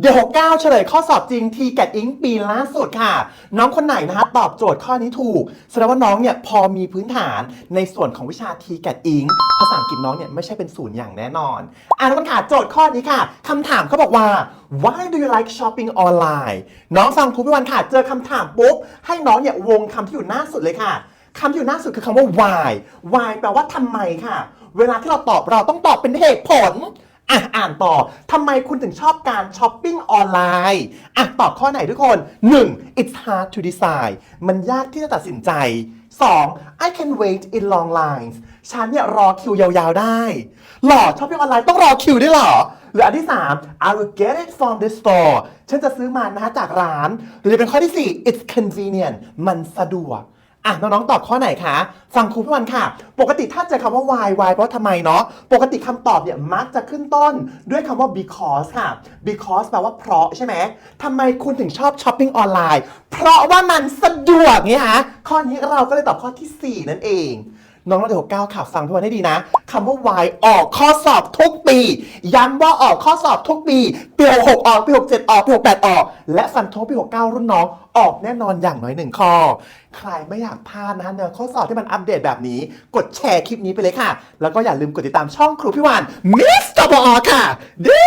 เดี๋ยว9เฉลยข้อสอบจริงทีแกดอิงปีล่าสุดค่ะ น้องคนไหนนะฮะตอบโจทย์ข้อนี้ถูกแสดงว่าน้องเนี่ยพอมีพื้นฐานในส่วนของวิชาทีแกดอิงภาษาอังกฤษน้องเนี่ยไม่ใช่เป็นศูนย์อย่างแน่นอน อะทุกคนค่ะโจทย์ข้อนี้ค่ะคำถามเขาบอกว่า why do you like shopping online น้องฟังครูพิวันค่ะ เจอคำถามปุ๊บ ให้น้องเนี่ยวงคำที่อยู่หน้าสุดเลยค่ะคำที่อยู่หน้าสุดคือคำว่า why why แปลว่าทำไมค่ะ เวลาที่เราตอบเราต้องตอบเป็นเหตุผล อะอ่านต่อทำไมคุณถึงชอบการช้อปปิ้งออนไลน์อะตอบข้อไหนทุกคน 1. it's hard to decide มันยากที่จะตัดสินใจ 2. I can wait in long lines ฉันเนี่ยรอคิวยาวๆได้หรอช้อปปิ้งออนไลน์ต้องรอคิวด้วยหรอ หรืออันที่ 3 I will get it from the store ฉันจะซื้อมันนะฮะจากร้าน หรือจะเป็นข้อที่ 4 it's convenient มันสะดวก อะน้องๆตอบข้อไหนคะ ฟังครูพี่วันค่ะ ปกติถ้าเจอคำว่า why why เพราะทำไมเนาะปกติคำตอบเนี่ยมักจะขึ้นต้นด้วยคำว่า because ค่ะ because แปลว่าเพราะใช่ไหมทำไมคุณถึงชอบช้อปปิ้งออนไลน์ เพราะว่ามันสะดวกไงฮะข้อนี้เราก็เลยตอบข้อทีสี่4 นั่นเอง น้องเราเดี๋ยวก้าข่าวฟังทุกวันให้ดีนะคำว่า why ออกข้อสอบทุกปี ย้ำว่าออกข้อสอบทุกปีปี66ออกปี67ออกปี68ออก และฟันโทปี69รุ่นน้องออกแน่นอนอย่างน้อยหนึ่งข้อ ใครไม่อยากพลาดนะฮะแนวข้อสอบที่มันอัปเดตแบบนี้ กดแชร์คลิปนี้ไปเลยค่ะ แล้วก็อย่าลืมกดติดตามช่องครูพี่วานมิสเตอร์บอค่ะดี